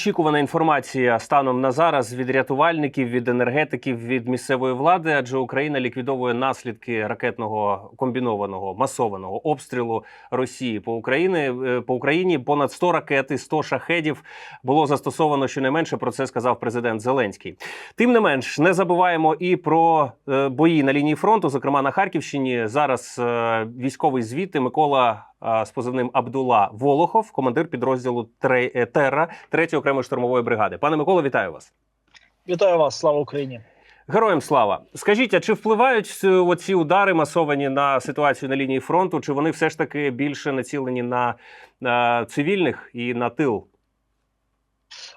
Очікувана інформація станом на зараз від рятувальників, від енергетиків, від місцевої влади, адже Україна ліквідовує наслідки ракетного комбінованого масованого обстрілу Росії по Україні. Е, По Україні понад 100 ракет і 100 шахедів було застосовано щонайменше. Про це сказав президент Зеленський. Тим не менш, не забуваємо і про е, бої на лінії фронту, зокрема на Харківщині. Зараз е, військовий звіти Микола з позивним Абдула Волохов, командир підрозділу е, Терра 3 окремої штурмової бригади. Пане Миколо, вітаю вас. Вітаю вас, слава Україні. Героям слава. Скажіть, а чи впливають е, оці удари масовані на ситуацію на лінії фронту? Чи вони все ж таки більше націлені на, на цивільних і на тил?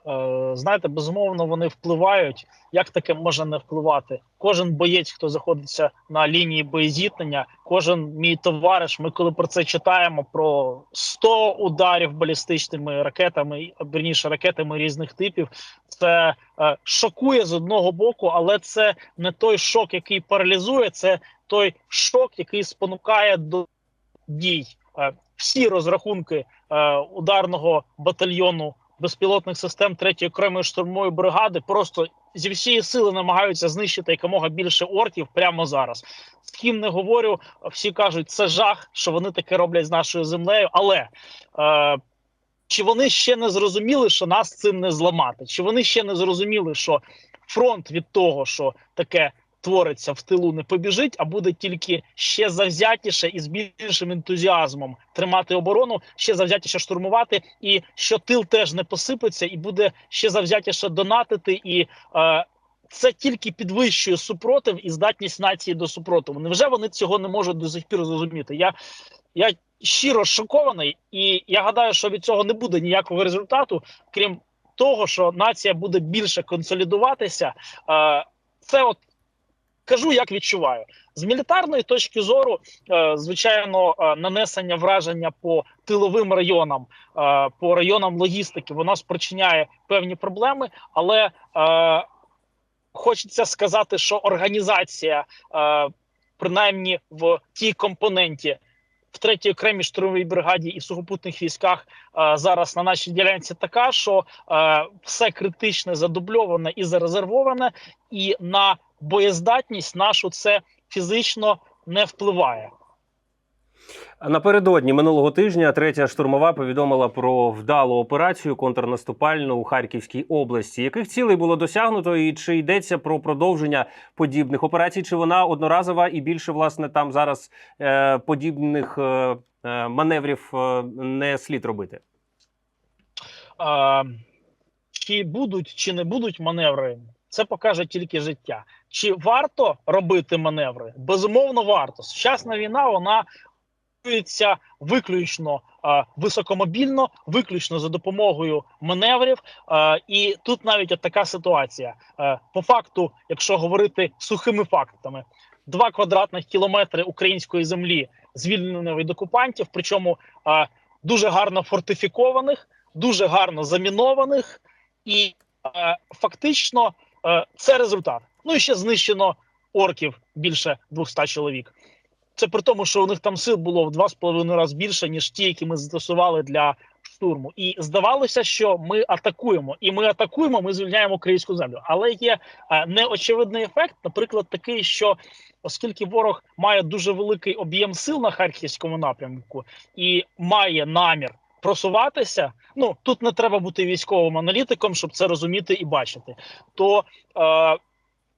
Е, знаєте, безумовно, вони впливають. Як таке може не впливати? Кожен боєць, хто знаходиться на лінії боєзіткнення, кожен мій товариш. Ми коли про це читаємо про 100 ударів балістичними ракетами, верніше ракетами різних типів. Це е, шокує з одного боку, але це не той шок, який паралізує, це той шок, який спонукає до дій. Е, всі розрахунки е, ударного батальйону безпілотних систем 3-ї окремої штурмової бригади просто зі всієї сили намагаються знищити якомога більше орків прямо зараз. З ким не говорю, всі кажуть, це жах, що вони таке роблять з нашою землею. Але е, чи вони ще не зрозуміли, що нас цим не зламати? Чи вони ще не зрозуміли, що фронт від того, що таке твориться в тилу, не побіжить, а буде тільки ще завзятіше і з більшим ентузіазмом тримати оборону, ще завзятіше штурмувати, і що тил теж не посипеться, і буде ще завзятіше донатити. І е, це тільки підвищує супротив і здатність нації до супротиву. Невже вони цього не можуть до сих пір зрозуміти? Я, я щиро шокований, і я гадаю, що від цього не буде ніякого результату, крім того, що нація буде більше консолідуватися. Е, це от кажу, як відчуваю з мілітарної точки зору. Е, звичайно, е, нанесення враження по тиловим районам, е, по районам логістики, воно спричиняє певні проблеми, але хочеться сказати, що організація, принаймні в тій компоненті. В третій окремій штурмовій бригаді і сухопутних військах е, зараз на нашій ділянці така, що е, все критичне задубльоване і зарезервоване, і на боєздатність нашу це фізично не впливає. Напередодні минулого тижня третя штурмова повідомила про вдалу операцію контрнаступальну у Харківській області. Яких цілей було досягнуто, і чи йдеться про продовження подібних операцій? Чи вона одноразова і більше власне там зараз е, подібних е, е, маневрів е, не слід робити? Е, чи будуть чи не будуть маневри, це покаже тільки життя. Чи варто робити маневри? Безумовно, варто. Сучасна війна вона відбувається виключно е, високомобільно, виключно за допомогою маневрів. Е, і тут навіть от така ситуація. Е, по факту, якщо говорити сухими фактами, два квадратних кілометри української землі звільнено від окупантів, причому дуже гарно фортифікованих, дуже гарно замінованих, і фактично це результат. Ну і ще знищено орків більше 200 чоловік. Це при тому, що у них там сил було в два з половиною рази більше, ніж ті, які ми застосували для штурму. І здавалося, що ми атакуємо, і ми атакуємо, ми звільняємо українську землю. Але є е, неочевидний ефект, наприклад, такий, що оскільки ворог має дуже великий об'єм сил на харківському напрямку і має намір просуватися. Ну тут не треба бути військовим аналітиком, щоб це розуміти і бачити. То е,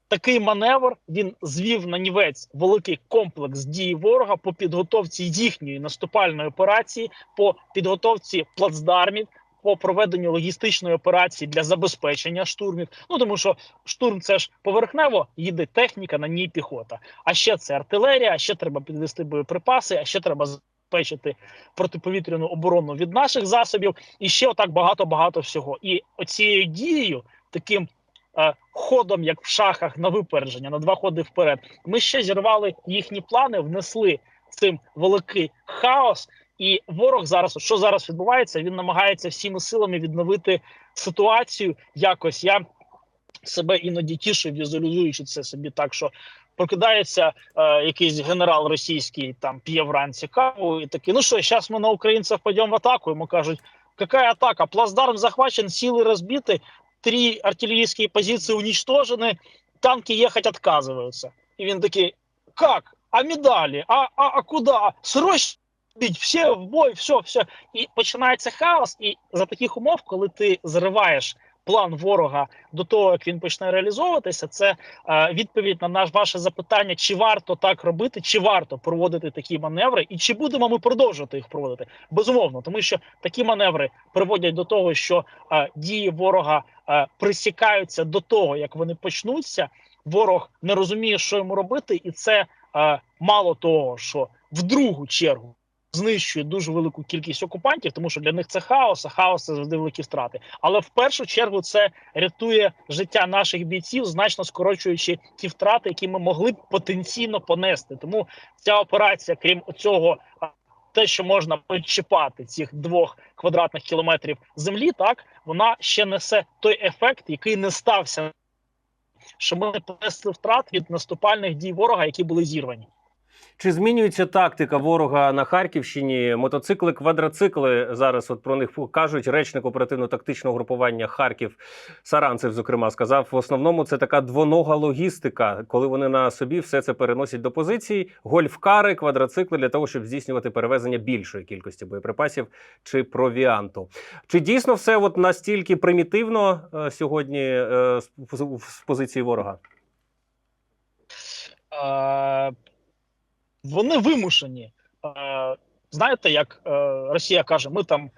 такий маневр він звів на нівець великий комплекс дій ворога по підготовці їхньої наступальної операції, по підготовці плацдармів. По проведенню логістичної операції для забезпечення штурмів, ну тому що штурм це ж поверхнево їде техніка, на ній піхота. А ще це артилерія, а ще треба підвести боєприпаси, а ще треба забезпечити протиповітряну оборону від наших засобів, і ще отак багато багато всього. І оцією дією, таким е, ходом, як в шахах, на випередження, на два ходи вперед, ми ще зірвали їхні плани, внесли цим великий хаос. І ворог зараз, що зараз відбувається, він намагається всіми силами відновити ситуацію. Якось я себе іноді тішу, візуалізуючи це собі так, що прокидається е, якийсь генерал російський, там п'є вранці каву і такий, ну що, зараз ми на українців підемо в атаку. Йому кажуть, какая атака? Плацдарм захвачен, силы разбиты, три артиллерийские позиции уничтожены, танки ехать отказываются. І він такий, как? А медалі? А, а, а куда? Срочно бить, всі в бой, все, все. І починається хаос. І за таких умов, коли ти зриваєш план ворога до того, як він почне реалізовуватися, це е, відповідь на наш ваше запитання, чи варто так робити, чи варто проводити такі маневри, і чи будемо ми продовжувати їх проводити? Безумовно, тому що такі маневри приводять до того, що е, дії ворога е, присікаються до того, як вони почнуться. Ворог не розуміє, що йому робити, і це е, мало того, що в другу чергу знищує дуже велику кількість окупантів, тому що для них це хаос, а хаос це завжди великі втрати. Але в першу чергу це рятує життя наших бійців, значно скорочуючи ті втрати, які ми могли б потенційно понести. Тому ця операція, крім цього. Те, що можна почіпати цих двох квадратних кілометрів землі, так вона ще несе той ефект, який не стався, що ми не понесли втрат від наступальних дій ворога, які були зірвані. Чи змінюється тактика ворога на Харківщині? Мотоцикли, квадроцикли зараз от про них кажуть. Речник оперативно-тактичного групування Харків Саранцев, зокрема, сказав: в основному це така двонога логістика, коли вони на собі все це переносять до позицій. Гольфкари, квадроцикли для того, щоб здійснювати перевезення більшої кількості боєприпасів чи провіанту. Чи дійсно все от настільки примітивно е, сьогодні е, з, позиції ворога? Вони вимушені. Е, знаєте, як е, Росія каже, ми там е,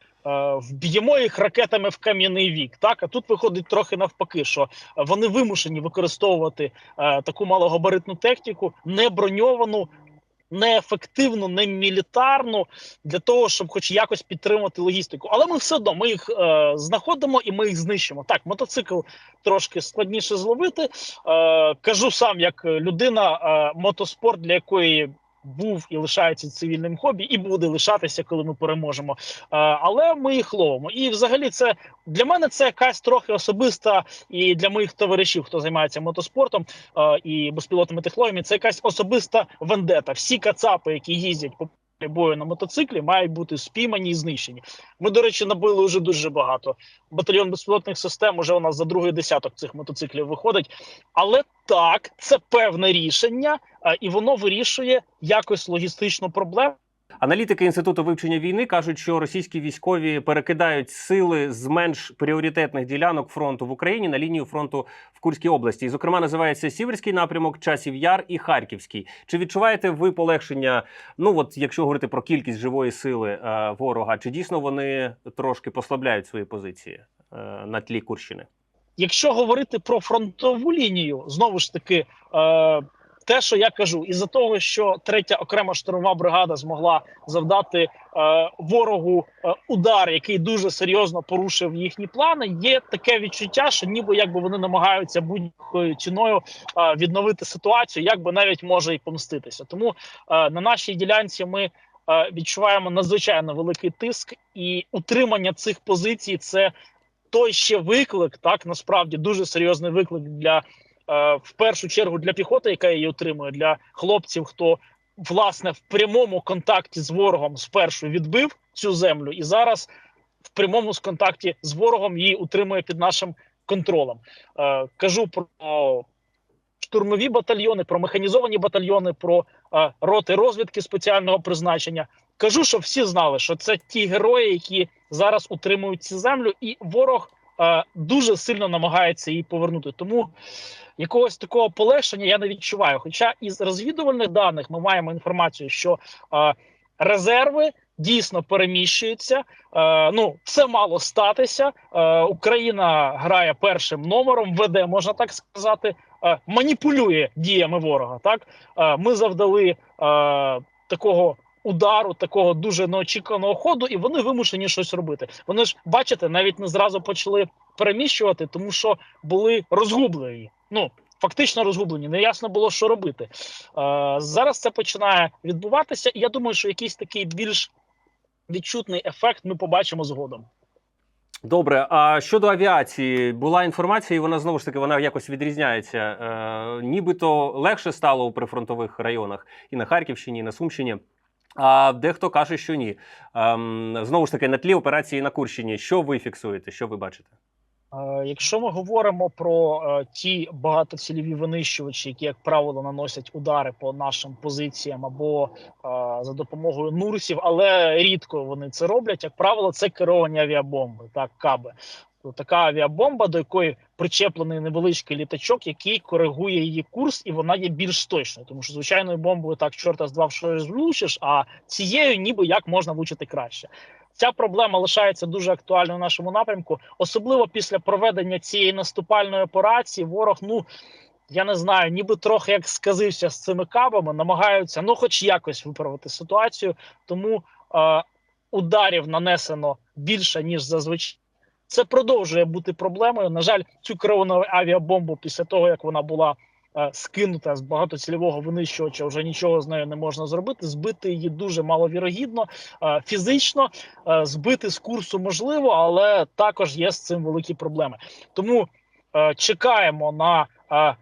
вб'ємо їх ракетами в кам'яний вік. Так, а тут виходить трохи навпаки, що вони вимушені використовувати е, таку малогабаритну техніку, не броньовану, неефективну, не мілітарну для того, щоб хоч якось підтримати логістику. Але ми все одно ми їх е, знаходимо і ми їх знищимо. Так, мотоцикл трошки складніше зловити. Е, кажу сам, як людина, е, мотоспорт, для якої був і лишається цивільним хобі, і буде лишатися, коли ми переможемо. Е, але ми їх ловимо. І взагалі, це для мене це якась трохи особиста, і для моїх товаришів, хто займається мотоспортом е, і безпілотними технологіями, це якась особиста вендета. Всі кацапи, які їздять по бою на мотоциклі, мають бути спіймані і знищені. Ми, до речі, набили вже дуже багато. Батальйон безпілотних систем уже у нас за другий десяток цих мотоциклів виходить. Але так, це певне рішення, е, і воно вирішує якось логістичну проблему. Аналітики інституту вивчення війни кажуть, що російські військові перекидають сили з менш пріоритетних ділянок фронту в Україні на лінію фронту в Курській області. І, зокрема, називається Сіверський напрямок, Часів Яр і Харківський. Чи відчуваєте ви полегшення? Ну от якщо говорити про кількість живої сили е, ворога, чи дійсно вони трошки послабляють свої позиції е, на тлі Курщини? Якщо говорити про фронтову лінію, знову ж таки, е, те, що я кажу, із-за того, що третя окрема штурмова бригада змогла завдати е, ворогу е, удар, який дуже серйозно порушив їхні плани, є таке відчуття, що ніби якби вони намагаються будь-якою ціною е, відновити ситуацію, якби навіть може і помститися. Тому е, на нашій ділянці ми. е, Відчуваємо надзвичайно великий тиск, і утримання цих позицій це той ще виклик, так насправді дуже серйозний виклик для в першу чергу для піхоти, яка її отримує, для хлопців, хто власне в прямому контакті з ворогом спершу відбив цю землю, і зараз в прямому контакті з ворогом її утримує під нашим контролем. Е, кажу про штурмові батальйони, про механізовані батальйони, про е, роти розвідки спеціального призначення. Кажу, щоб всі знали, що це ті герої, які зараз утримують цю землю, і ворог е, дуже сильно намагається її повернути. Тому якогось такого полегшення я не відчуваю. Хоча із розвідувальних даних ми маємо інформацію, що резерви дійсно переміщуються. Е, ну, це мало статися. Е, Україна грає першим номером, веде, можна так сказати, е, маніпулює діями ворога. Так е, ми завдали такого удару, такого дуже неочікуваного ходу, і вони вимушені щось робити. Вони ж бачите, навіть не зразу почали переміщувати, тому що були розгублені. Ну фактично розгублені, не ясно було, що робити. Е, зараз це починає відбуватися, і я думаю, що якийсь такий більш відчутний ефект ми побачимо згодом. Добре, а щодо авіації, була інформація, і вона знову ж таки вона якось відрізняється. Е, нібито легше стало у прифронтових районах і на Харківщині, і на Сумщині. А дехто каже, що ні. Ем, знову ж таки, на тлі операції на Курщині. Що ви фіксуєте? Що ви бачите? Е, Якщо ми говоримо про е, ті багатоцільові винищувачі, які, як правило, наносять удари по нашим позиціям або е, за допомогою нурсів, але рідко вони це роблять. Як правило, це керовані авіабомби, так каби. То така авіабомба, до якої причеплений невеличкий літачок, який коригує її курс, і вона є більш точною. Тому що звичайною бомбою так чорта з два в щось влучиш, а цією ніби як можна влучити краще. Ця проблема лишається дуже актуальною в нашому напрямку, особливо після проведення цієї наступальної операції. Ворог, ну я не знаю, ніби трохи як сказився з цими кабами, намагаються ну, хоч якось виправити ситуацію. Тому е, ударів нанесено більше ніж зазвичай. Це продовжує бути проблемою. На жаль, цю керовану авіабомбу після того, як вона була е, скинута з багатоцільового винищувача, вже нічого з нею не можна зробити. Збити її дуже маловірогідно. Е, фізично е, збити з курсу можливо, але також є з цим великі проблеми. Тому е, чекаємо на е,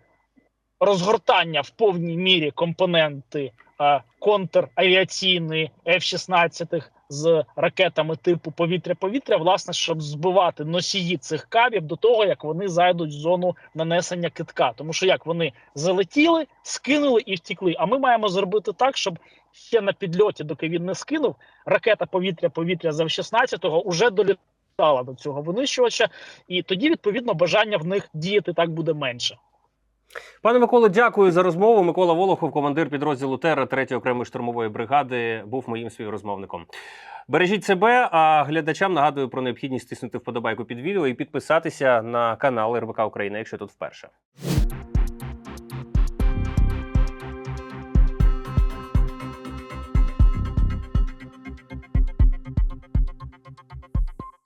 розгортання в повній мірі компоненти е, контравіаційної F-16 з ракетами типу повітря-повітря, власне, щоб збивати носії цих кабів до того, як вони зайдуть в зону нанесення китка. Тому що як вони залетіли, скинули і втікли. А ми маємо зробити так, щоб ще на підльоті, доки він не скинув, ракета повітря-повітря з F-16 уже долітала до цього винищувача, і тоді відповідно бажання в них діяти так буде менше. Пане Миколо, дякую за розмову. Микола Волохов, командир підрозділу Терра 3 окремої штурмової бригади, був моїм співрозмовником. Бережіть себе, а глядачам нагадую про необхідність тиснути вподобайку під відео і підписатися на канал РБК Україна, якщо тут вперше.